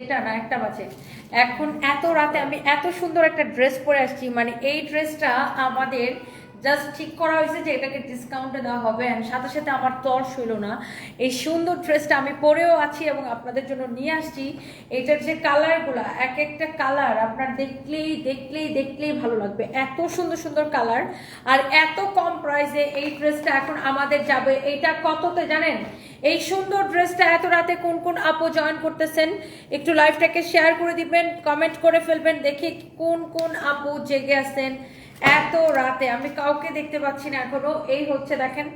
এটা না, একটা বাজে। এখন এত রাতে আমি এত সুন্দর একটা ড্রেস পরে আসছি মানে এই ড্রেসটা আমাদের জাস্ট ঠিক করা হয়েছে যে এটাকে ডিসকাউন্টে দেওয়া হবে অ্যান্ড সাথে সাথে আমার তর ছিল না। এই সুন্দর ড্রেসটা আমি পরেও আছি এবং আপনাদের জন্য নিয়ে আসছি। এটার যে কালারগুলো এক একটা কালার আপনার দেখলেই দেখলেই দেখলেই ভালো লাগবে। এত সুন্দর সুন্দর কালার আর এত কম প্রাইসে এই ড্রেসটা এখন আমাদের যাবে। এইটা কততে জানেন? এই সুন্দর ড্রেসটা এত রাতে কোন কোন আপু জয়েন করতেছেন? একটু লাইভটাকে শেয়ার করে দিবেন কমেন্ট করে ফেলবেন, দেখি কোন কোন আপু জেগে আছেন। এত রাতে, আমি কাউকে দেখতে পাচ্ছি না এখনও। এই হচ্ছে দেখেন।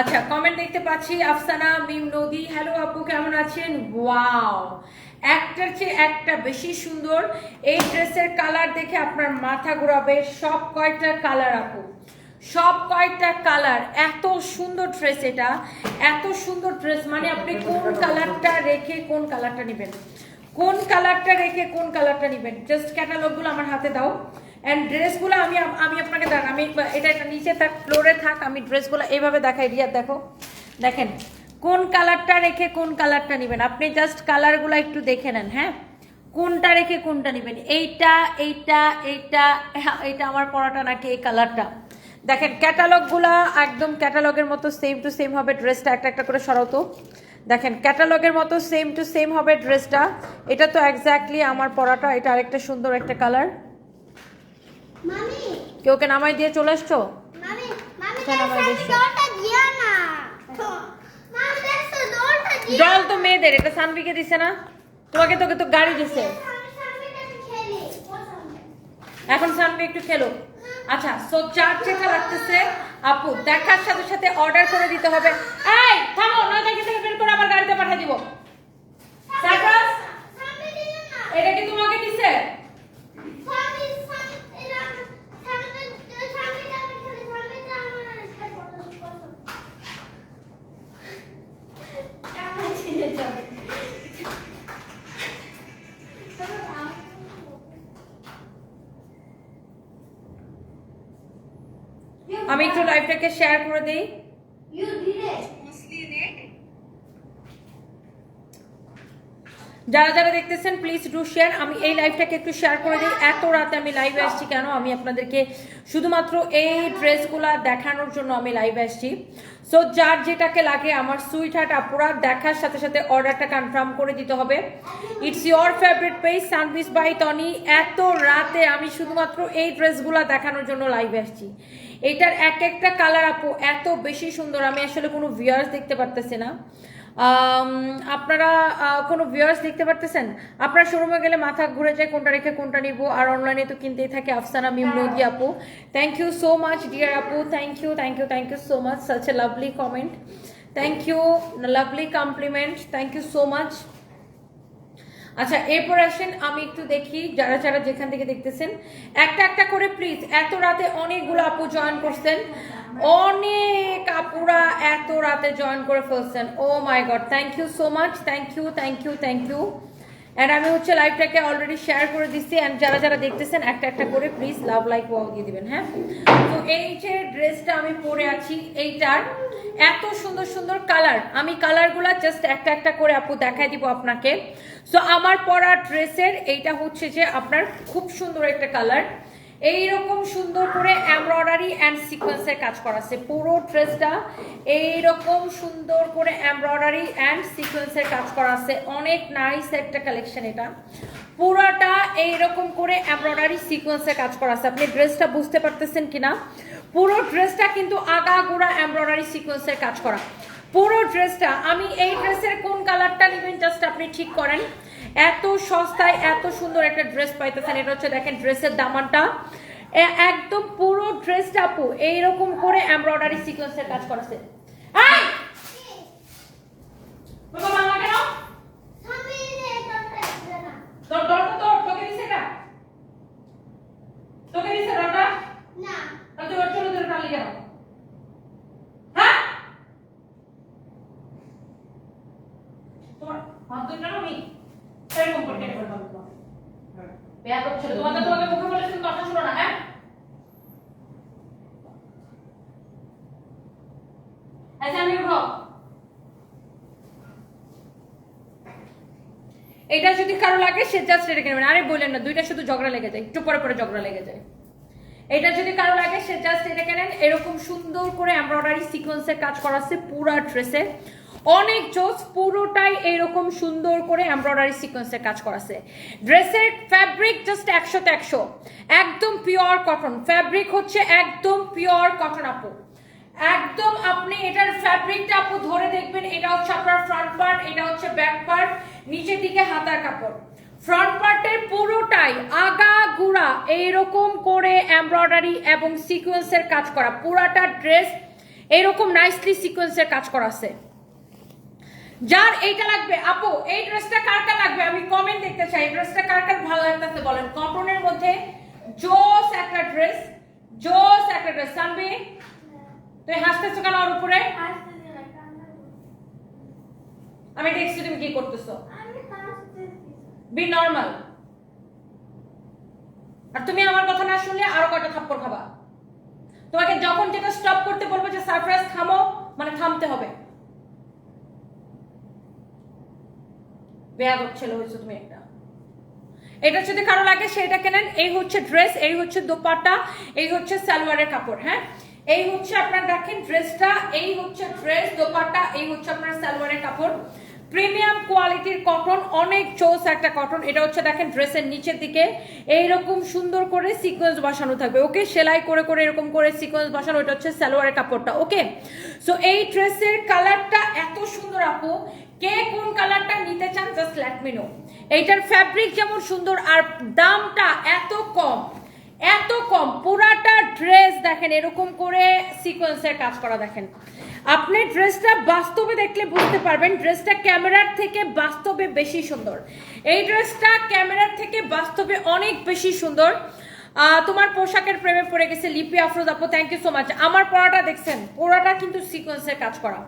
আচ্ছা কমেন্ট দেখতে পাচ্ছি আফসানা, মিম, নদী। হ্যালো আপু, কেমন আছেন? ওয়াও একটার চেয়ে একটা বেশি সুন্দর। এই ড্রেসের কালার দেখে আপনার মাথা ঘোরাবে। সব কয়টা কালার আপু? সব কয়টা কালার এত সুন্দর ড্রেস এটা। এত সুন্দর ড্রেস মানে আপনি কোন কালারটা রেখে কোন কালারটা নেবেন? কোন কালারটা রেখে কোন কালারটা নেবেন? জাস্ট ক্যাটালগুলো আমার হাতে দাও। অ্যান্ড ড্রেসগুলো আমি আমি আপনাকে দেখ আমি এটা একটা নিচে থাক ফ্লোরে থাক আমি ড্রেসগুলো এইভাবে দেখাই রিয়া দেখো। দেখেন কোন কালারটা রেখে কোন কালারটা নেবেন? আপনি জাস্ট কালারগুলো একটু দেখে নেন হ্যাঁ? কোনটা রেখে কোনটা নেবেন? এইটা এইটা এইটা হ্যাঁ, এইটা আমার পরাটা নাকি এই কালারটা দেখেন ক্যাটালগুলা একদম ক্যাটালগের মতো সেম টু সেম হবে ড্রেসটা একটা একটা করে সরাতো দেখেন ক্যাটালগের মতো সেম টু সেম হবে ড্রেসটা এটা তো এক্স্যাক্টলি আমার পরাটা এটা আরেকটা সুন্দর একটা কালার কেউ কে নামাই দিয়ে চলে দেখো দেখো দিও জল তো মেয়েদের এটা সানভিকে দিছে না? তোমাকে তোকে তো গাড়ি দিছে। এখন সানভি একটু খেলো। আচ্ছা সো চার চেখা লাগতেছে আপু দেখার সাথে সাথে অর্ডার করে দিতে হবে। এই থামো নয়টা থেকে বের করে আমার গাড়িতে পাঠিয়ে দিব। এটা কি তোমাকে দিছে সামনে সামনে এরা সামনে সামনেটাতে খেলি সামনেটা আমার পছন্দ আমার ছেলে যাবে আমি একটু লাইভটাকে শেয়ার করে দেই. যারা যারা দেখতেছেন প্লিজ ডু শেয়ার আমি এই লাইভটাকে একটু শেয়ার করে দিই। এত রাতে আমি লাইভে আসছি কেন? আমি আপনাদেরকে শুধুমাত্র এই ড্রেসগুলা দেখানোর জন্য আমি লাইভে আসছি। সো যার যেটাকে লাগে আমার সুইট হার্ট আপুরা দেখার সাথে সাথে অর্ডারটা কনফার্ম করে দিতে হবে। ইটস ইয়োর ফেভারিট পেজ সানভিস বাই টনি এত রাতে আমি শুধুমাত্র এই ড্রেসগুলা দেখানোর জন্য লাইভে আসছি। এইটার এক একটা কালার আপু এত বেশি সুন্দর। আমি আসলে কোনো ভিউয়ার্স দেখতে পারতেছি না। আপনারা কোনো ভিউয়ার্স দেখতে পারতেছেন? আপনার শোরুমে গেলে মাথা ঘুরে যায় কোনটা রেখে কোনটা নিব। আর অনলাইনে তো কিনতেই থাকে আফসানা মিম নদী আপু। Thank you so much dear আপু। Thank you thank you thank you so much such a lovely comment thank you lovely compliment thank you so much আচ্ছা এরপর আসেন আমি একটু দেখি যারা যারা যেখান থেকে দেখতেছেন। একটা একটা করে প্লিজ এত রাতে অনেকগুলো আপু জয়েন করছেন। অনেক আপুরা এত রাতে জয়েন করে ফেলছেন। ও my god thank you so much thank you thank you thank you and আমি হচ্ছে লাইভটাকে অলরেডি শেয়ার করে দিচ্ছি অ্যান্ড যারা যারা দেখতেছেন একটা একটা করে প্লিজ লাভ লাইক ওয়াও দিয়ে দেবেন হ্যাঁ? তো এই যে ড্রেসটা আমি পরে আছি, এইটার এত সুন্দর সুন্দর কালার আমি কালারগুলো জাস্ট একটা একটা করে আপু দেখাই দিব আপনাকে। সো আমার পরা ড্রেসের এইটা হচ্ছে যে আপনার খুব সুন্দর একটা কালার এইরকম সুন্দর করে এমব্রয়ডারি অ্যান্ড সিকোয়েন্সের কাজ করা আছে পুরো ড্রেসটা। এইরকম সুন্দর করে এমব্রয়ডারি অ্যান্ড সিকোয়েন্সের কাজ করা আছে অনেক নাইস একটা কালেকশন এটা। পুরোটা এইরকম করে এমব্রয়ডারি সিকোয়েন্সের কাজ করা আছে আপনি ড্রেসটা বুঝতে পারতেছেন কিনা? পুরো ড্রেসটা কিন্তু আগা আগাগোড়া এমব্রয়ডারি সিকোয়েন্সের কাজ করা। পুরো ড্রেসটা, আমি এই ড্রেসের কোন কালারটা নেবেন জাস্ট আপনি ঠিক করেন। এত সস্তায় এত সুন্দর একটা ড্রেস পাইতেছেন। এটা হচ্ছে দেখেন ড্রেসের দামানটা। একদম পুরো ড্রেসটা আপু এইরকম করে এমব্রয়ডারি সিকোয়েন্সের কাজ করেছে? হ্যাঁ? তোমার হাত আমি এরকম করে কেটে ফেলব তোমার। বেয়াদব তোমাকে তোমাকে মুখে বলে শুধু কথা শুনো না হ্যাঁ? আচ্ছা আমি উঠো। এটা যদি কারও লাগে সে জাস্ট এটা কিনবেন আরে বললেন না দুইটা শুধু ঝগড়া লেগে যায় একটু পরে পরে ঝগড়া লেগে যায়। এটা যদি কারও লাগে সে জাস্ট এটা কেনেন। এরকম সুন্দর করে এমব্রয়ডারি সিকোয়েন্সের কাজ করা আছে পুরা ড্রেসে অনেক জোস পুরোটাই এরকম সুন্দর করে এমব্রয়ডারি সিকোয়েন্সের কাজ করা আছে ড্রেসের ফ্যাব্রিক জাস্ট একশোতে একশো। একদম পিওর কটন ফ্যাব্রিক হচ্ছে একদম পিওর কটন আপু। একদম আপনি এটার ফ্যাব্রিকটা আপু ধরে দেখবেন, এটা হচ্ছে আপনার ফ্রন্ট পার্ট এটা হচ্ছে ব্যাক পার্ট নিচের দিকে হাতার কাপড়। ফ্রন্ট পার্টের পুরোটাই আগা গুড়া এইরকম করে এমব্রয়ডারি এবং সিকোয়েন্সের কাজ করা। পুরাটা ড্রেস এরকম নাইসলি সিকোয়েন্সের কাজ করা আছে যার এইটা লাগবে, আপু, এই ড্রেসটা কার কার লাগবে? আমি কমেন্ট দেখতে চাই ড্রেসটা কার কার ভালো লাগতেছে বলেন? কটনের মধ্যে জোস একটা ড্রেস জোস একটা ড্রেস সানবি, তুই হাসতেছো কেন ওর উপরে? আমি দেখছি তুমি কি করতেছো। বি নর্মাল আর তুমি আমার কথা না শুনলে আরও কয়টা থাপ্পড় খাবা? তোমাকে যখন যেটা স্টপ করতে বলব যে সারপ্রাইজ থামো। মানে থামতে হবে। বেয়াদব ছেলে হয়েছে তুমি একটা। এটা যদি কারও লাগে, সেটা কেনেন। এই হচ্ছে ড্রেস এই হচ্ছে দোপাটা এই হচ্ছে সালোয়ারের কাপড় হ্যাঁ? এই হচ্ছে আপনার, দেখেন ড্রেসটা এই হচ্ছে ড্রেস দোপাটা এই হচ্ছে আপনার সালোয়ারের কাপড়। প্রিমিয়াম কোয়ালিটির কটন অনেক চোস একটা কটন এটা হচ্ছে, দেখেন ড্রেসের নিচের দিকে। এইরকম সুন্দর করে সিকোয়েন্স বসানো থাকবে, ওকে? সেলাই করে করে, এরকম করে সিকোয়েন্স বসানো, এটা হচ্ছে সালোয়ারের কাপড়টা, ওকে? সো এই ড্রেসের কালারটা এত সুন্দর, আপু। কে কোন কালারটা নিতে চান জাস্ট লেট মি নো এইটার ফ্যাব্রিক যেমন সুন্দর, আর দামটা এত কম এত কম, পুরাটা ড্রেস দেখেন, এরকম করে সিকোয়েন্সের কাজ করা দেখেন। আপনি ড্রেসটা বাস্তবে দেখলে বুঝতে পারবেন ড্রেসটা ক্যামেরার থেকে বাস্তবে বেশি সুন্দর। এই ড্রেসটা ক্যামেরার থেকে বাস্তবে অনেক বেশি সুন্দর। তোমার পোশাকের প্রেমে পড়ে গেছে লিপি আফরোজ আপু থ্যাংক ইউ সো মাচ আমার পড়াটা দেখছেন পোড়াটা কিন্তু সিকোয়েন্সের কাজ করা।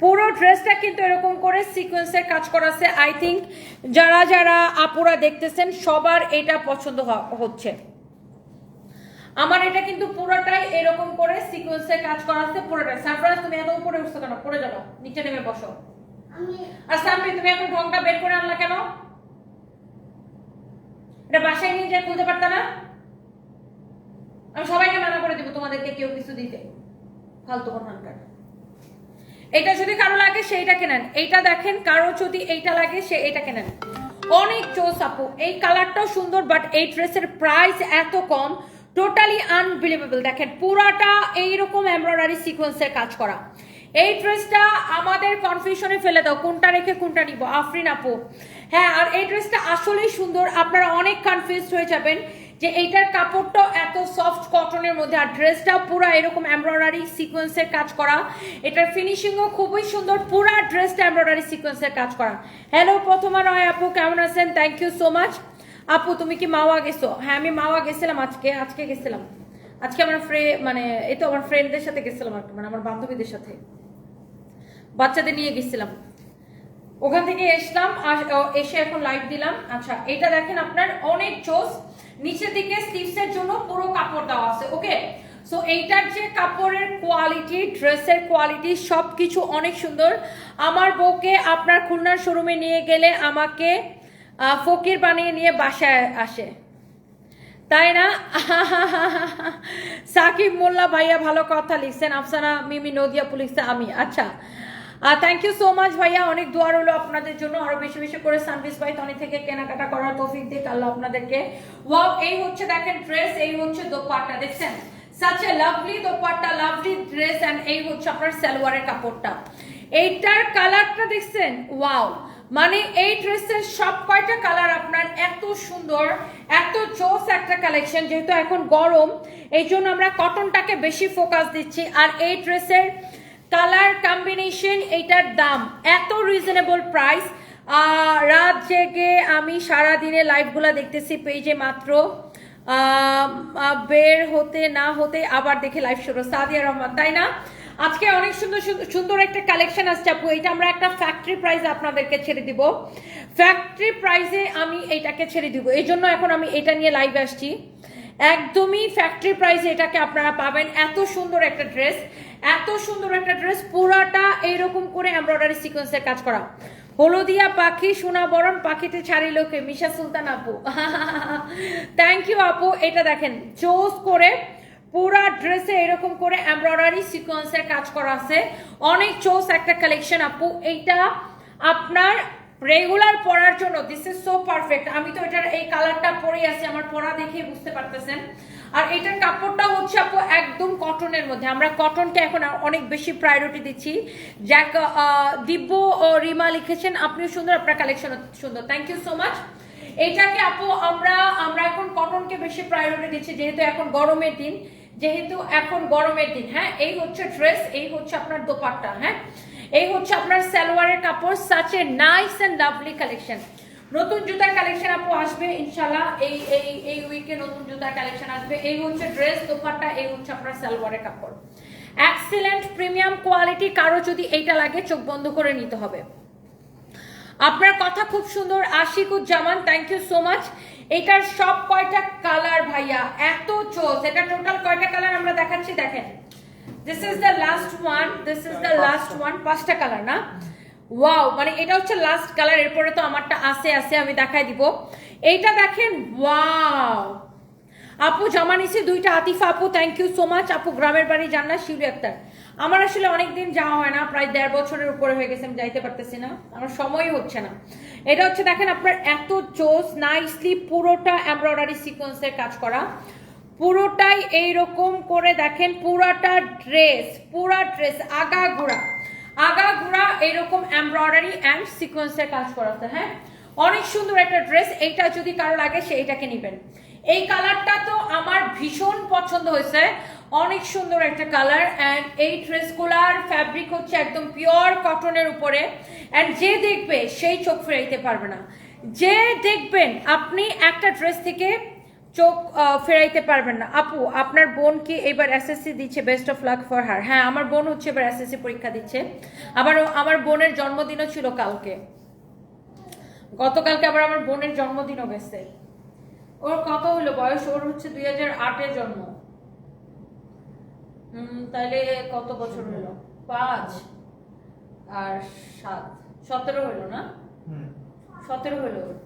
পুরো ড্রেসটা কিন্তু এরকম করে সিকোয়েন্সের কাজ করা আছে আই থিঙ্ক যারা যারা আপুরা দেখতেছেন সবার এটা পছন্দ হচ্ছে। আমার এটা কিন্তু পুরোটাই এরকম করে সিকোয়েন্সের কাজ করা আছে পুরোটাই। সারপ্রাইজ তুমি এত উপরে উঠছো কেন? পড়ে যাব নিচে নেমে বসো। আর সামনে তুমি এখন ঢংটা বের করে আনলা কেন? এটা বাসায় নিয়ে খুলতে পারতা না? আমি সবাইকে মানা করে দিব তোমাদেরকে কেউ কিছু দিতে। ফালতু কথানকার এটা যদি কারও লাগে, সেইটা কেনেন। এইটা দেখেন, কারও যদি এইটা লাগে, সে এটা কেনেন। অনেক চোস আপু, এই কালারটাও সুন্দর বাট এই ড্রেসের প্রাইস এত কম। টোটালি আনবিলিভেবল দেখেন, পুরাটা এইরকম এমব্রয়ডারি সিকোয়েন্সের কাজ করা। এই ড্রেসটা আমাদের কনফিউশনে ফেলে দাও, কোনটা রেখে কোনটা নিব। আফরিন আপু হ্যাঁ আর এই ড্রেসটা আসলেই সুন্দর। আপনারা অনেক কনফিউজড হয়ে যাবেন। যে এইটার কাপড়টাও এত সফট কটনের মধ্যে আর ড্রেসটাও পুরো এরকম এমব্রয়ডারি সিকোয়েন্সের কাজ করা। এটার ফিনিশিংও খুবই সুন্দর, পুরা ড্রেসটা এমব্রয়ডারি সিকোয়েন্সের কাজ করা। হ্যালো প্রথমা রয় আপু, কেমন আছেন? থ্যাংক ইউ সো মাচ আপু, তুমি কি মাওয়া গেছো? হ্যাঁ আমি মাওয়া গেছিলাম আজকে আজকে গেছিলাম। আজকে আমার ফ্রে মানে এই তো আমার ফ্রেন্ডদের সাথে গেছিলাম আর মানে আমার বান্ধবীদের সাথে। বাচ্চাদের নিয়ে গেছিলাম। ওখান থেকে এসলাম এসে এখন লাইভ দিলাম। আচ্ছা এটা দেখেন আপনার অনেক চোস নিচের দিকে স্লিভসের জন্য পুরো কাপড় দেওয়া আছে ওকে সো এইটার যে কাপড়ের কোয়ালিটি ড্রেসের কোয়ালিটি সব কিছু অনেক সুন্দর। আমার বউকে আপনার খুলনার শোরুমে নিয়ে গেলে আমাকে ফকির বানিয়ে নিয়ে বাসায় আসে। তাই না? সাকিব মোল্লা ভাইয়া ভালো কথা লিখছেন। আফসানা মিমি নদিয়াপু লিখছে আমি আচ্ছা। থ্যাংক ইউ সো মাচ ভাইয়া। অনেক দোয়া রইল আপনাদের জন্য। আরও বেশি বেশি করে সানভিস ভাই তনি থেকে কেনাকাটা করার তৌফিক দিক, আল্লাহ আপনাদেরকে। ওয়াও এই হচ্ছে দেখেন ড্রেস এই হচ্ছে দোপাট্টা, দেখছেন? Such a lovely dupatta lovely dress and এই হচ্ছে আপনার সালোয়ারের কাপড়টা। এইটার কালারটা দেখছেন? ওয়াও মানে এই ড্রেসের সব কয়টা কালার আপনার এত সুন্দর, এত জোস একটা কালেকশন যেহেতু এখন গরম এই জন্য আমরা কটনটাকে বেশি ফোকাস দিচ্ছি। আর এই ড্রেসের কালার কম্বিনেশন এইটার দাম এত রিজনেবল প্রাইস রাত জেগে আমি সারা দিনে লাইভগুলো দেখতেছি পেজে মাত্র। বের হতে না হতে আবার দেখে লাইভ শুরু। সাদিয়া রহমান, তাই না? আজকে অনেক সুন্দর, সুন্দর- একটা কালেকশন আসছে আপু। এটা আমরা একটা ফ্যাক্টরি প্রাইসে আপনাদেরকে ছেড়ে দিব। ফ্যাক্টরি প্রাইসে আমি এইটাকে ছেড়ে দিব। এই জন্য এখন আমি এটা নিয়ে লাইভ আসছি। একদমই ফ্যাক্টরি প্রাইসে এটাকে আপনারা পাবেন। এত সুন্দর একটা ড্রেস এত সুন্দর একটা ড্রেস পুরাটা এইরকম করে এমব্রয়ডারি সিকোয়েন্সের কাজ করা। হলদিয়া পাখি সোনা বরণ পাখিতে ছাড়ি লোকে, মিশা সুলতান আপু। থ্যাংক ইউ আপু। এটা দেখেন চোজ করে পুরা ড্রেসে এরকম করে এমব্রয়ডারি সিকোয়েন্সের কাজ করা আছে। অনেক চোস একটা কালেকশন আপু। এইটা আপনার রেগুলার পরার জন্য দিস ইজ সো পারফেক্ট আমি তো এটার এই কালারটা পরে আছি, আমার পরা দেখে বুঝতে পারতেছেন। আর এটার কাপড়টা হচ্ছে আপু একদম কটনের মধ্যে। আমরা কটনকে এখন অনেক বেশি প্রায়োরিটি দিচ্ছি। জ্যাক দিব্য রিমা লিখেছেন, আপনিও সুন্দর, আপনার কালেকশন সুন্দর। থ্যাংক ইউ সো মাচ এইটাকে আপু আমরা আমরা এখন কটনকে বেশি প্রায়োরিটি দিচ্ছি, যেহেতু এখন গরমের দিন। যেহেতু এখন গরমের দিন হ্যাঁ? এই হচ্ছে ড্রেস এই হচ্ছে আপনার দোপাট্টা হ্যাঁ? এই হচ্ছে আপনার সালোয়ারের কাপড় such a nice and lovely collection নতুন জুতার কালেকশন আপু আসবে ইনশাল্লাহ এই এই এই উইকে নতুন জুতার কালেকশন আসবে। এই হচ্ছে ড্রেস দোপাট্টা, এই হচ্ছে আপনার সালোয়ারের কাপড়। এক্সিলেন্ট প্রিমিয়াম কোয়ালিটি কারও যদি এইটা লাগে, চোখ বন্ধ করে নিতে হবে। আপনার কথা খুব সুন্দর Ashikuzzaman thank you so much এটার সব কয়টা কালার ভাইয়া? এত চোস এটা টোটাল কয়টা কালার আমরা দেখাচ্ছি? দেখেন। This is the last one this is the last one পাঁচটা কালার না? ওয়াও মানে এটা হচ্ছে লাস্ট কালার এরপরে তো আমারটা আছে আছে, আমি দেখাই দিব। এইটা দেখেন ওয়াও আপু, জামা নিছি দুইটা, আতিফা আপু থ্যাংক ইউ সো মাচ আপু, গ্রামের বাড়ি যান না শিউলি আক্তার। আমার আসলে অনেকদিন যাওয়া হয় না, প্রায় দেড় বছরের উপরে হয়ে গেছে, আমি যাইতে পারতেছি না। আমার সময় হচ্ছে না। এটা হচ্ছে, দেখেন আপনার এত চোস নাইসলি পুরোটা এমব্রয়ডারি সিকোয়েন্সের কাজ করা। পুরোটাই এইরকম করে দেখেন, পুরাটা ড্রেস পুরা ড্রেস আগা ঘোড়া আগা ঘোড়া এইরকম এমব্রয়ডারি অ্যান্ড সিকোয়েন্সের কাজ করাতে হ্যাঁ? অনেক সুন্দর একটা ড্রেস এইটা যদি কারও লাগে, সে এইটাকে নেবেন। এই কালারটা তো আমার ভীষণ পছন্দ হয়েছে। অনেক সুন্দর একটা কালার অ্যান্ড এই ড্রেসগুলার ফ্যাব্রিক হচ্ছে একদম পিওর কটনের উপরে। অ্যান্ড যে দেখবে, সেই চোখ ফেরাইতে পারবে না। যে দেখবেন, আপনি একটা ড্রেস থেকে চোখ ফেরাইতে পারবেন না। আপু আপনার বোন কি এবার এসএসসি দিচ্ছে? Best of luck for her হ্যাঁ আমার বোন হচ্ছে এবার এসএসসি পরীক্ষা দিচ্ছে। আবার আমার বোনের জন্মদিনও ছিল কালকে। গতকালকে আবার আমার বোনের জন্মদিনও গেছে। ওর কত হলো বয়স? ওর হচ্ছে দুই হাজার আটে জন্ম। হুম তাহলে কত বছর হলো? পাঁচ আর সাত। সতেরো হলো না? সতেরো হলো ওর।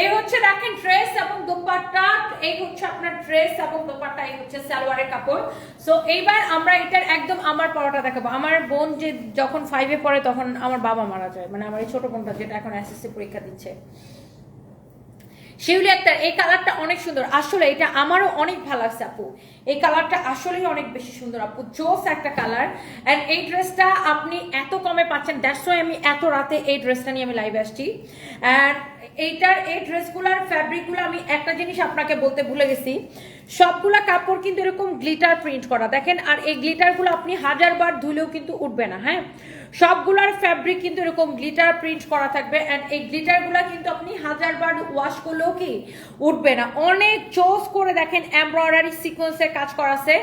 এই হচ্ছে দেখেন ড্রেস এবং দোপাট্টা, এই হচ্ছে আপনার ড্রেস এবং দোপাট্টা, এই হচ্ছে সালোয়ারের কাপড়। সো এইবার আমরা এটার একদম আমার পড়াটা দেখাবো। আমার বোন যে যখন ফাইভে পড়ে তখন আমার বাবা মারা যায়। মানে আমার এই ছোট বোনটা যেটা এখন এসএসসি পরীক্ষা দিচ্ছে। শিউলি একটা এই কালারটা অনেক সুন্দর। আসলে এটা আমারও অনেক ভালো লাগছে আপু। এই কালারটা আসলেই অনেক বেশি সুন্দর আপু। জোস একটা কালার অ্যান্ড এই ড্রেসটা আপনি এত কমে পাচ্ছেন। দ্যাটস ওয়াই আমি এত রাতে এই ড্রেসটা নিয়ে আমি লাইভে আসছি। অ্যান্ড এইটার, এই ড্রেসগুলোর ফ্যাব্রিকগুলো আমি একটা জিনিস আপনাকে বলতে ভুলে গেছি। সবগুলা কাপড় কিন্তু এরকম গ্লিটার প্রিন্ট করা। দেখেন, আর এই গ্লিটারগুলো আপনি হাজার বার ধুলেও কিন্তু উঠবে না হ্যাঁ? সবগুলার ফ্যাব্রিক কিন্তু এরকম গ্লিটার প্রিন্ট করা থাকবে অ্যান্ড এই গ্লিটারগুলো কিন্তু আপনি হাজার বার ওয়াশ করলেও কি উঠবে না। অনেক চোস করে দেখেন এমব্রয়ডারি সিকোয়েন্সের কাজ করা আছে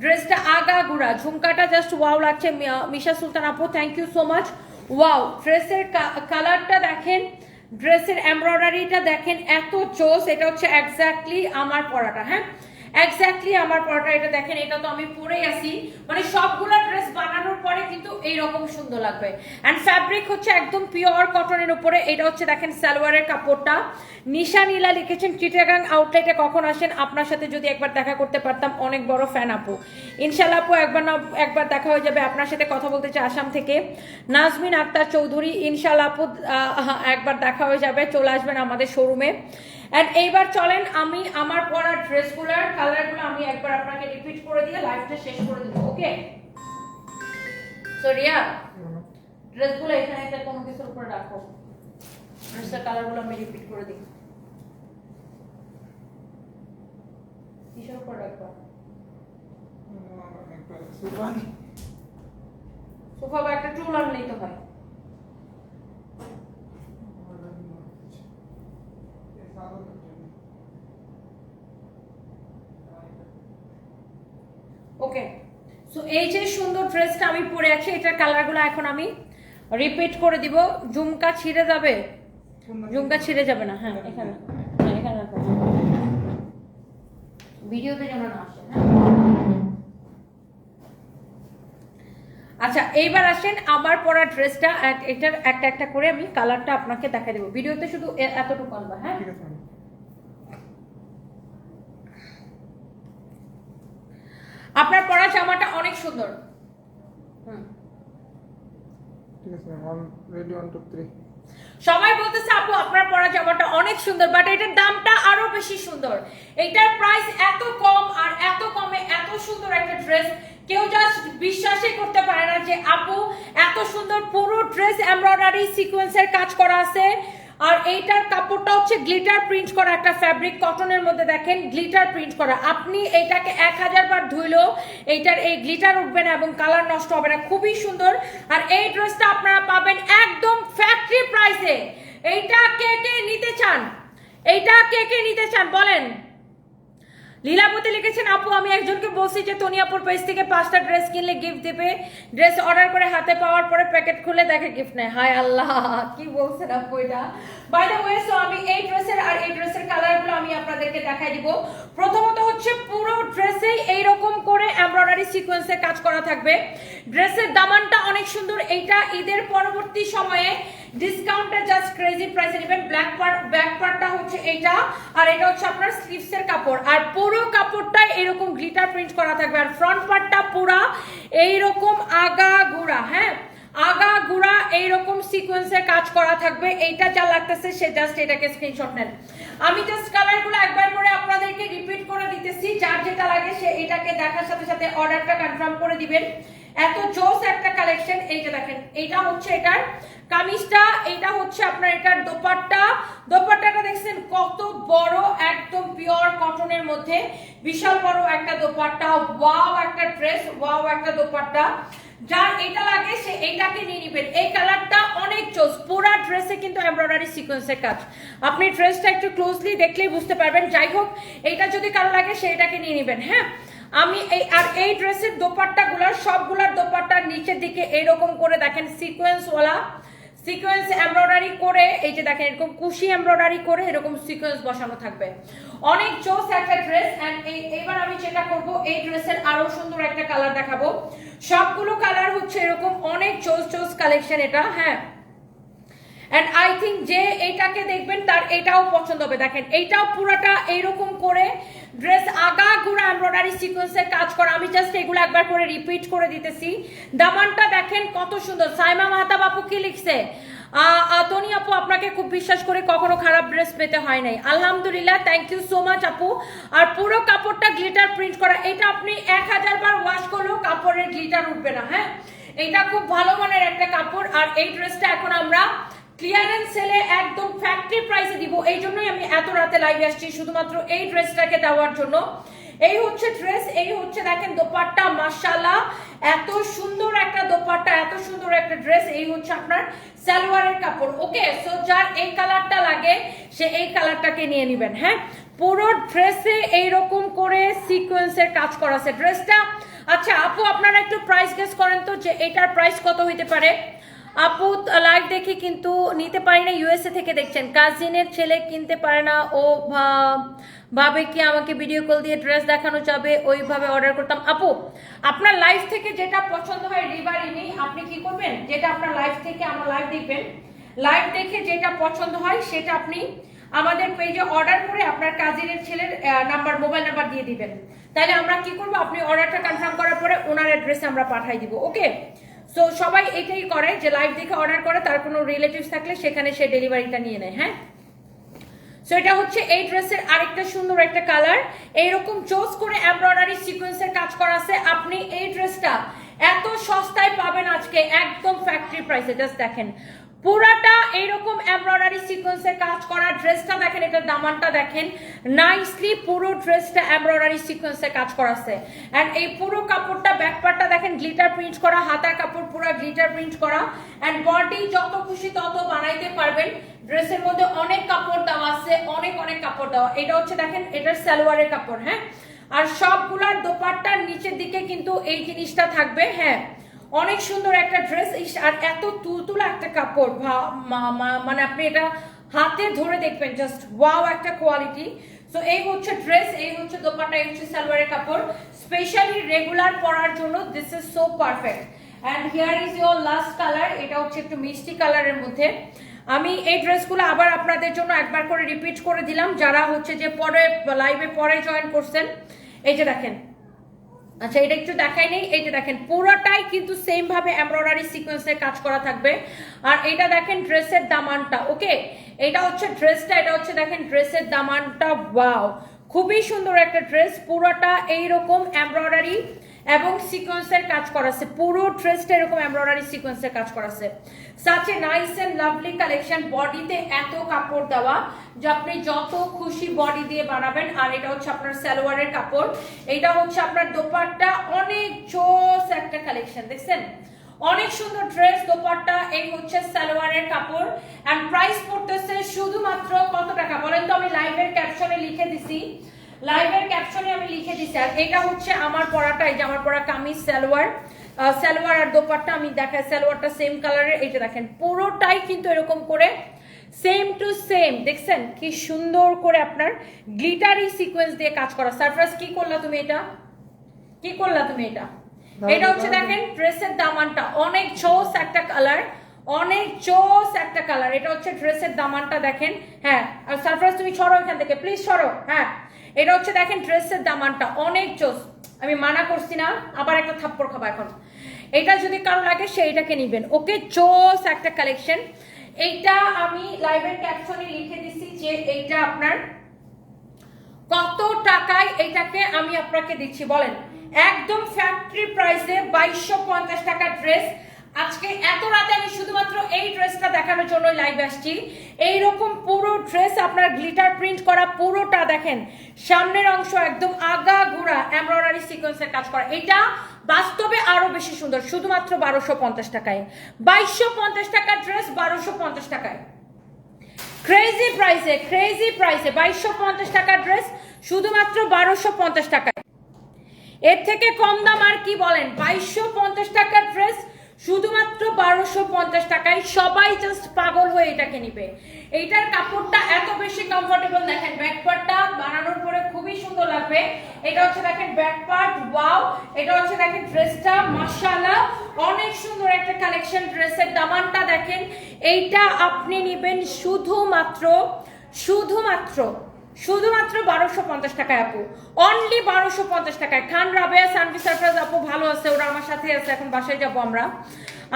ড্রেসটা আগা গুড়া ঝুমকাটা জাস্ট ওয়াও লাগছে। মিশা সুলতান আপু thank you so much wow ড্রেসের কালারটা দেখেন ড্রেসের এমব্রয়ডারিটা দেখেন এত চোস এটা হচ্ছে এক্স্যাক্টলি আমার পরাটা হ্যাঁ? এক্স্যাক্টলি আমার পরাটা এটা দেখেন, এটা তো আমি পরেই আছি। মানে সবগুলা ড্রেস বানানোর পরে কিন্তু এইরকম সুন্দর লাগবে। অ্যান্ড ফ্যাব্রিক হচ্ছে একদম পিওর কটনের উপরে, এটা হচ্ছে দেখেন সালোয়ারের কাপড়টা। নিশা নীলা লিখেছেন, চিটাগাং আউটলেটে কখন আসেন? আপনার সাথে যদি একবার দেখা করতে পারতাম, অনেক বড় ফ্যান আপু। ইনশাল্লাহ আপু, একবার না, একবার দেখা হয়ে যাবে আপনার সাথে কথা বলতে চাই আসাম থেকে। নাজমিন আক্তার চৌধুরী ইনশাল্লাহ আপু একবার দেখা হয়ে যাবে, চলে আসবেন আমাদের শোরুমে অ্যান্ড এইবার চলেন আমি আমার পরা ড্রেসগুলোর কালারগুলো আমি একবার আপনাকে রিপিট করে দিয়ে লাইফটা শেষ করে দেবো ওকে সো রিয়া ড্রেসগুলো এখানে একটা কোনো কিছুর উপরে রাখো। ড্রেসের কালারগুলো আমি রিপিট করে দিই। কিসের উপর রাখবা? সোফা বা একটা টুল আনলেই তো হয়। ওকে সো এই যে সুন্দর ড্রেসটা আমি পরে আছি, এটার কালারগুলো এখন আমি রিপিট করে দিব। ঝুমকা ছিঁড়ে যাবে? ঝুমকা ছিঁড়ে যাবে না? হ্যাঁ এখানে। হ্যাঁ এখানে ভিডিওতে যেন না আসে হ্যাঁ আচ্ছা এইবার আসেন আমার পরা ড্রেসটা এটার একটা একটা করে আমি কালারটা আপনাকে দেখা দেবো। ভিডিওতে শুধু এতটুকু আনবা হ্যাঁ? আপনার পরা জামাটা অনেক সুন্দর। হুম। ঠিক আছে ma'am ready one two three সবাই বলতেছে আপু আপনার পরা জামাটা অনেক সুন্দর বাট এটার দামটা আরও বেশি সুন্দর। এটার প্রাইস এত কম আর এত কমে এত সুন্দর কেউ জাস্ট বিশ্বাসই করতে পারে না যে, আপু, এত সুন্দর পুরো ড্রেস এমব্রয়ডারি সিকোয়েন্সের কাজ করা আছে। আর এইটার কাপড়টা হচ্ছে গ্লিটার প্রিন্ট করা একটা ফ্যাব্রিক কটনের মধ্যে দেখেন গ্লিটার প্রিন্ট করা। আপনি এইটাকে এক হাজার বার ধুইলেও এইটার এই গ্লিটার উঠবে না এবং কালার নষ্ট হবে না। খুবই সুন্দর। আর এই ড্রেসটা আপনারা পাবেন একদম ফ্যাক্টরি প্রাইসে এইটা কে কে নিতে চান? এইটা কে কে নিতে চান? বলেন। লীলাপতি লিখেছেন, আপু, আমি একজনকে বলছি যে তনিয়াপুর পেজ থেকে পাঁচটা ড্রেস কিনলে গিফট দেবে। ড্রেস অর্ডার করে হাতে পাওয়ার পরে প্যাকেট খুলে দেখে গিফট নেয়। হায় আল্লাহ, কি বলছেন আপু এটা? বাই দ্য ওয়ে সো আমি এই ড্রেসের আর এই ড্রেসের কালারগুলো আমি আপনাদেরকে দেখাই দিব। প্রথমত হচ্ছে পুরো ড্রেসেই এইরকম করে এমব্রয়ডারি সিকোয়েন্সে কাজ করা থাকবে। ড্রেসের দামানটা অনেক সুন্দর। এইটা ঈদের পরবর্তী সময়ে ডিসকাউন্টে জাস্ট ক্রেজি প্রাইসে নেবেন। ব্ল্যাক পার্ট ব্যাক পার্টটা হচ্ছে এইটা, আর এটা হচ্ছে আপনার স্লিভসের কাপড়। আর পুরো কাপড়টা এরকম গ্লিটার প্রিন্ট করা থাকবে। আর ফ্রন্ট পার্টটা পুরা এইরকম আগা গুড়া হ্যাঁ? আগা গুড়া এইরকম সিকোয়েন্সের কাজ করা থাকবে। এইটা যা লাগতেছে, সে জাস্ট এটাকে স্ক্রিনশট নেন। আমি জাস্ট কালারগুলো একবার করে আপনাদেরকে রিপিট করে দিতেছি। যার যেটা লাগে সে এটাকে দেখার সাথে সাথে অর্ডারটা কনফার্ম করে দিবেন। এত জোস একটা কালেকশন এই যে দেখেন। এইটা হচ্ছে এটার কামিজটা এটা হচ্ছে আপনার এটার দোপাট্টা। দোপাট্টাটা দেখছেন কত বড়, একদম পিওর কটনের মধ্যে। বিশাল বড় একটা দোপাট্টা। ওয়াও একটা ড্রেস ওয়াও একটা দোপাট্টা। যার এটা লাগে, সে এইটাকে নিয়ে নিবেন। এই কালারটা অনেক চোস পুরা ড্রেসে কিন্তু এমব্রয়ডারি সিকোয়েন্সের কাজ। আপনি ড্রেসটা একটু ক্লোজলি দেখলেই বুঝতে পারবেন। যাই হোক, এইটা যদি কারও লাগে, সে এটাকে নিয়ে নিবেন হ্যাঁ? আমি এই আর এই ড্রেসের দোপাট্টা গুলার সবগুলার দোপাট্টার নিচের দিকে এরকম করে দেখেন সিকোয়েন্স ওয়ালা। সিকোয়েন্স এমব্রয়ডারি করে, এই যে দেখেন, এরকম কুশি এমব্রয়ডারি করে এরকম সিকোয়েন্স বসানো থাকবে। অনেক জোস একটা ড্রেস এই এবার আমি যেটা করব, এই ড্রেসের আরও সুন্দর একটা কালার দেখাবো। সবগুলো কালার হচ্ছে এরকম অনেক জোস জোস কালেকশন এটা হ্যাঁ। এন্ড আই থিঙ্ক যে এইটাকে দেখবেন তার এটাও পছন্দ হবে। দেখেন, এইটাও পুরোটা এইরকম করে ড্রেস আগা গুড়া এমব্রয়ডারি সিকোয়েন্সের কাজ করা। আমি জাস্ট এগুলো একবার করে রিপিট করে দিতেছি। দামানটা দেখেন কত সুন্দর। সাইমা মাহাতা বাপু কি লিখছে? আহ, আহ, তনি আপু আপনাকে খুব বিশ্বাস করে কখনো খারাপ ড্রেস পেতে হয় নাই। আলহামদুলিল্লাহ থ্যাংক ইউ সো মাচ আপু। আর পুরো কাপড়টা গ্লিটার প্রিন্ট করা। এটা আপনি এক হাজার বার ওয়াশ করলেও কাপড়ের গ্লিটার উঠবে না হ্যাঁ? এটা খুব ভালো মানের একটা কাপড়। আর এই ড্রেসটা এখন আমরা ক্লিয়ারেন্স সেলে একদম ফ্যাক্টরি প্রাইসে দিব। এই জন্যই আমি এত রাতে লাইভে আসছি, শুধুমাত্র এই ড্রেসটাকে দেওয়ার জন্য। এই হচ্ছে ড্রেস এই হচ্ছে দেখেন দোপাট্টা, মাশাআল্লাহ। এত সুন্দর একটা দোপাট্টা, এত সুন্দর একটা ড্রেস এই হচ্ছে আপনার সালোয়ারের কাপড়। ওকে সো যার এই কালারটা লাগে, সে এই কালারটাকে নিয়ে নেবেন হ্যাঁ? পুরো ড্রেসে এইরকম করে সিকোয়েন্সের কাজ করা আছে। ড্রেসটা আচ্ছা আপু, আপনারা একটু প্রাইস গেস করেন তো যে এটার প্রাইস কত হইতে পারে? আপু লাইভ দেখে কিন্তু নিতে পারি না ইউএসএ থেকে দেখছেন। কাজিনের ছেলে কিনতে পারে না, ও ভাবে কি আমাকে ভিডিও কল দিয়ে ড্রেস দেখানো যাবে, ওইভাবে অর্ডার করতাম। আপু, আপনার লাইভ থেকে যেটা পছন্দ হয় রিবারিনি আপনি কি করবেন? যেটা আপনার লাইভ থেকে আমার লাইভ দেখবেন। লাইভ দেখে যেটা পছন্দ হয়, সেটা আপনি আমাদের পেজে অর্ডার করে আপনার কাজিনের ছেলের নাম্বার মোবাইল নাম্বার দিয়ে দিবেন। তাহলে আমরা কি করব? আপনি অর্ডারটা কনফার্ম করার পরে ওনার অ্যাড্রেসে আমরা পাঠাই দিব ওকে সো সবাই এটাই করে যে লাইভ দেখে অর্ডার করে, তার কোনো রিলেটিভস থাকলে সেখানে সে ডেলিভারিটা নিয়ে নেয় হ্যাঁ? সো এটা হচ্ছে এই ড্রেসের আরেকটা সুন্দর একটা কালার এইরকম চোজ করে এমব্রয়ডারি সিকোয়েন্সের কাজ করা আছে। আপনি এই ড্রেসটা এত সস্তায় পাবেন আজকে, একদম ফ্যাক্টরি প্রাইসে জাস্ট দেখেন। পুরাটা এইরকম এমব্রয়ডারি সিকোয়েন্সের কাজ করা, ড্রেসটা দেখেন এটার দামানটা দেখেন। নাইসলি পুরো ড্রেসটা এমব্রয়ডারি সিকোয়েন্সের কাজ করা আছে এন্ড এই পুরো কাপড়টা ব্যাক পার্টটা দেখেন গ্লিটার প্রিন্ট করা, হাতার কাপড় পুরো গ্লিটার প্রিন্ট করা। এন্ড বডি যত খুশি তত বানাইতে পারবেন। ড্রেসের মধ্যে অনেক কাপড় দেওয়া আছে, অনেক অনেক কাপড় দেওয়া। এটা হচ্ছে দেখেন, এটার সালোয়ারের কাপড় হ্যাঁ? আর সবগুলার দোপাট্টার নিচের দিকে কিন্তু এই জিনিসটা থাকবে হ্যাঁ? অনেক সুন্দর একটা ড্রেস আর এত তুলতুলা একটা কাপড় মানে আপনি এটা হাতে ধরে দেখবেন জাস্ট ওয়াও একটা কোয়ালিটি সো এই হচ্ছে ড্রেস এই হচ্ছে দোপাট্টা, এই হচ্ছে সালোয়ারের কাপড়। স্পেশালি রেগুলার পরার জন্য this is so perfect and here is your last colour এটা হচ্ছে একটু মিষ্টি কালারের মধ্যে। আমি এই ড্রেসগুলো আবার আপনাদের জন্য একবার করে রিপিট করে দিলাম, যারা হচ্ছে যে পরে লাইভে পরে জয়েন করছেন। এই যে দেখেন আচ্ছা এটা একটু দেখাই নেই। এইটা দেখেন, পুরোটাই কিন্তু সেম ভাবে এমব্রয়ডারি সিকোয়েন্সের কাজ করা থাকবে। আর এটা দেখেন ড্রেসের দামানটা ওকে এটা হচ্ছে ড্রেসটা এটা হচ্ছে দেখেন ড্রেসের দামানটা ওয়াও খুবই সুন্দর একটা ড্রেস পুরোটা এইরকম এমব্রয়ডারি এবং সিকোয়েন্সের কাজ করাছে পুরো ড্রেসটা এরকম এমব্রয়ডারি সিকোয়েন্সের কাজ করাছে such a nice and lovely collection বডিতে এত কাপড় দেওয়া যে আপনি যত খুশি বডি দিয়ে বানাবেন, আর এটা হচ্ছে আপনার সালোয়ারের কাপড়। এটা হচ্ছে আপনার দোপাট্টা। অনেক জোস একটা কালেকশন দেখছেন? অনেক সুন্দর ড্রেস দোপাট্টা। এই হচ্ছে সালোয়ারের কাপড়। এন্ড প্রাইস পড়তেছে শুধুমাত্র কত টাকা? বলেন তো, আমি লাইভের ক্যাপশনে লিখে দিছি। লাইভের ক্যাপশনে আমি লিখে দিছি আর এটা হচ্ছে আমার পরাটা এই যে আমার পরা কামিজ সালোয়ার। সালোয়ার আর দোপাট্টা আমি দেখাই সালোয়ারটা সেম কালারের এটা দেখেন পুরোটাই কিন্তু এরকম করে সেম টু সেম দেখছেন? কি সুন্দর করে আপনার গ্লিটারি সিকোয়েন্স দিয়ে কাজ করা। সারপ্রাইজ কি করলা তুমি এটা? কি করলা তুমি এটা? এটা হচ্ছে দেখেন ড্রেসের দামানটা অনেক জোস একটা কালার অনেক জোস একটা কালার এটা হচ্ছে ড্রেসের দামানটা দেখেন হ্যাঁ। আর সারপ্রাইজ তুমি সরো এখান থেকে প্লিজ সরো হ্যাঁ। এটা হচ্ছে দেখেন ড্রেসের দামানটা। অনেক জোস। আমি মানা করছি না, আবার একটা থাপ্পড় খাব এখন। এটা যদি কারও লাগে, সেইটাকে নিবেন। ওকে, জোস একটা কালেকশন এইটা আমি লাইভের ক্যাপশনে লিখে দিছি যে এইটা আপনার কত টাকায় এটাকে আমি আপনাকে দিচ্ছি। বলেন, একদম ফ্যাক্টরি প্রাইসে বাইশশো পঞ্চাশ টাকা ড্রেস আজকে এত রাতে আমি শুধুমাত্র এই ড্রেসটা দেখানোর জন্য লাইভ আসছি। এইরকম পুরো ড্রেস আপনার গ্লিটার প্রিন্ট করা পুরোটা দেখেন, সামনের অংশ একদম আগা গুড়া এমব্রয়ডারি সিকোয়েন্সের কাজ করা। এটা বাস্তবে আরও বেশি সুন্দর, শুধুমাত্র বারোশো পঞ্চাশ টাকায়। বাইশশো পঞ্চাশ টাকার ড্রেস বারোশো পঞ্চাশ টাকায়। ক্রেজি প্রাইসে ক্রেজি প্রাইসে বাইশশো পঞ্চাশ টাকার ড্রেস শুধুমাত্র বারোশো পঞ্চাশ টাকায়। এর থেকে কম দাম আর কি বলেন? বাইশশো পঞ্চাশ টাকার ড্রেস শুধুমাত্র বারোশো পঞ্চাশ টাকায় সবাই জাস্ট পাগল হয়ে এটাকে নিবে। এইটার কাপড়টা এত বেশি কমফোর্টেবল দেখেন ব্যাক পার্টটা বানানোর পরে খুবই সুন্দর লাগবে। এটা হচ্ছে দেখেন ব্যাক পার্ট ওয়াও এটা হচ্ছে দেখেন ড্রেসটা মাশাআল্লাহ! অনেক সুন্দর একটা কালেকশন ড্রেসের দামানটা দেখেন। এইটা আপনি নেবেন শুধুমাত্র শুধুমাত্র শুধুমাত্র বারোশো পঞ্চাশ টাকায় আপু। অনলি বারোশো পঞ্চাশ টাকায়। খান রাবেয়া সানভি সারপ্রাইজ আপু ভালো আছে ওরা আমার সাথে আছে এখন বাসায় যাব আমরা।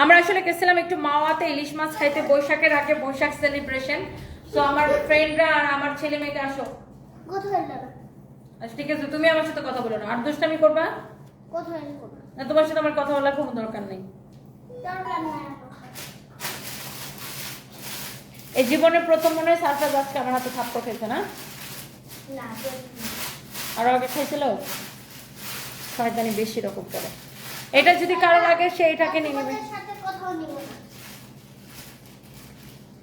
আমরা আসলে গেছিলাম একটু মাওয়াতে ইলিশ মাছ খাইতে বৈশাখের আগে বৈশাখ সেলিব্রেশন তো আমার ফ্রেন্ডরা আর আমার ছেলে মেয়েকে আসো। আচ্ছা ঠিক আছে তুমি আমার সাথে কথা বলো না। আর দুষ্টামি করবা? করবে? না তোমার সাথে আমার কথা বলার কোনো দরকার নেই। এই জীবনের প্রথম মনে হয় সারপ্রাইজ আজকে আমার হাতে থাপ্পড় খেয়েছে না? না আরও আগে খাইছিল? শয়তানি বেশি রকম করে। এটা যদি কারও লাগে সে এটাকে নিয়ে নেবে।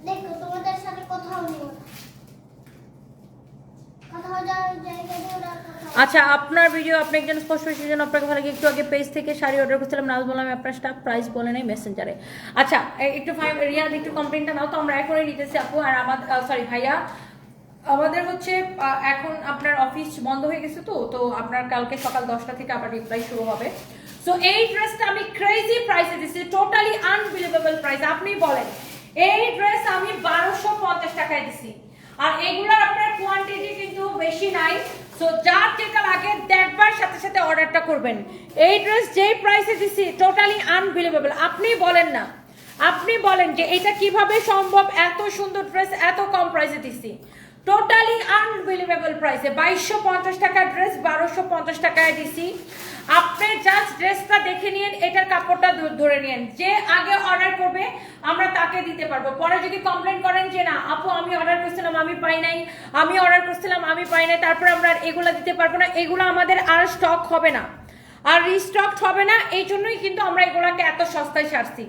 দেখো তোমাদের সাথে কোথাও আচ্ছা আপনার ভিডিও আপনি একজন স্পষ্ট সেই জন্য আপনাকে ভালো লাগে। একটু আগে পেজ থেকে শাড়ি অর্ডার করছিলাম নাজ বললাম আপনার স্টাফ প্রাইস বলে নেই মেসেঞ্জারে আচ্ছা একটু রিয়াদ একটু কমপ্লেনটা নাও। তো আমরা এখনই নিতেছি আপু আর আমার সরি ভাইয়া আমাদের হচ্ছে এখন আপনার অফিস বন্ধ হয়ে গেছে তো তো আপনার কালকে সকাল দশটা থেকে আবার রিপ্লাই শুরু হবে। সো এই ড্রেসটা আমি ক্রেজি প্রাইসে দিচ্ছি টোটালি আনবিলিভেবল প্রাইস আপনি বলেন, এই ড্রেস আমি বারোশো পঞ্চাশ টাকায় দিছি আর এগুলোর আপনার কোয়ান্টিটি কিন্তু বেশি নাই। সো যার যেটা লাগে দেখবার সাথে সাথে অর্ডারটা করবেন। এই ড্রেস যেই প্রাইসে দিছি টোটালি আনবিলিভেবল আপনি বলেন না। আপনি বলেন যে এটা কীভাবে সম্ভব, এত সুন্দর ড্রেস এত কম প্রাইসে দিছি টোটালি আনবিলিভেবল প্রাইসে বাইশশো পঞ্চাশ টাকার ড্রেস বারোশো পঞ্চাশ টাকায় দিছি আপনি জাস্ট ড্রেসটা দেখে নিন, এটার কাপড়টা ধরে নিন। যে আগে অর্ডার করবে, আমরা তাকে দিতে পারব। পরে যদি কমপ্লেন করেন যে, না, আপু, আমি অর্ডার করছিলাম, আমি পাই নাই, আমি অর্ডার করছিলাম, আমি পাই নাই, তারপরে আমরা এগুলো দিতে পারব না, এগুলো আমাদের আর স্টক হবে না। আর রিস্টক হবে না, এই জন্যই কিন্তু আমরা এগুলাকে এত সস্তায় ছাড়ছি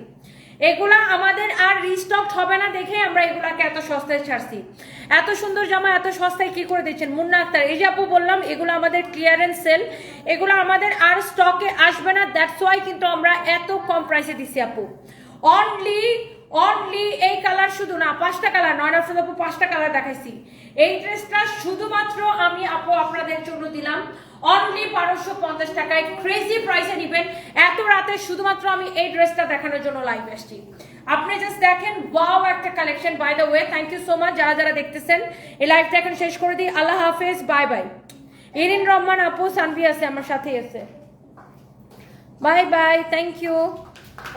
এগুলা আমাদের আর রিস্টক হবে না দেখে আমরা এগুলাকে এত সস্তায় ছাড়ছি। এত সুন্দর জামা, এত সস্তায় কি করে দিচ্ছেন? মুন্না আক্তার, এই যে আপু বললাম, এগুলো আমাদের ক্লিয়ারেন্স সেল এগুলো আমাদের আর স্টকে আসবে না দ্যাটস ওয়াই কিন্তু আমরা এত কম প্রাইসে দিচ্ছি আপু। অনলি অনলি এই কালার শুধু না, পাঁচটা কালার নয় আপু পাঁচটা কালার দেখাইছি। এই ড্রেসটা শুধুমাত্র আমি আপু আপনাদের জন্য দিলাম। অনলি বারোশো পঞ্চাশ টাকায় ক্রেজি প্রাইসে নিবেন। এত রাতে শুধুমাত্র আমি এই ড্রেসটা দেখানোর জন্য লাইভ আসছি আপনি জাস্ট দেখেন ওয়াও একটা collection by the way thank you so much যারা যারা দেখতেছেন, এই লাইভটা এখন শেষ করে দিই। আল্লাহ হাফেজ বাই বাই ইরিন, রহমান, আপু, সানভি আছে, আমার সাথেই আছে। বাই বাই থ্যাংক ইউ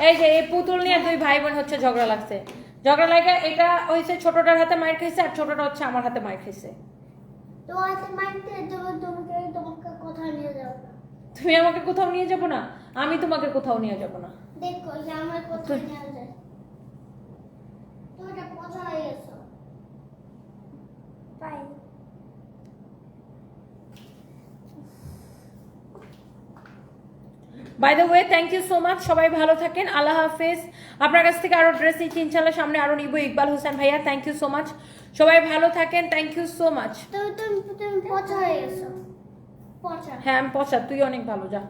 এই যে, এই পুতুল নিয়ে দুই ভাই বোন হচ্ছে, ঝগড়া লাগছে। ঝগড়া লাগে, এটা হয়েছে ছোটটার হাতে মার খাইছে, আর ছোটটা হচ্ছে আমার হাতে মার খাইছে। তোমাকে মানতে তুমি তোমাকে তোমাকে কোথাও নিয়ে যাব না তুমি আমাকে কোথাও নিয়ে যাব না? আমি তোমাকে কোথাও নিয়ে যাব না। দেখো আমার কোথাও নিয়ে যায় তুমি এটা পচা হয়ে by the way thank you so much সবাই ভালো থাকেন। আল্লাহ হাফেজ। আপনার কাছ থেকে আরও ড্রেস নিচ্ছি ইনশাল্লাহ সামনে আরও নিব। ইকবাল হোসেন ভাইয়া থ্যাংক ইউ সো মাচ সবাই ভালো থাকেন। থ্যাংক ইউ সো মাচ তুমি তুমি তুমি পচা হয়ে গেছো পচা হ্যাঁ আমি পচা তুই অনেক ভালো যা।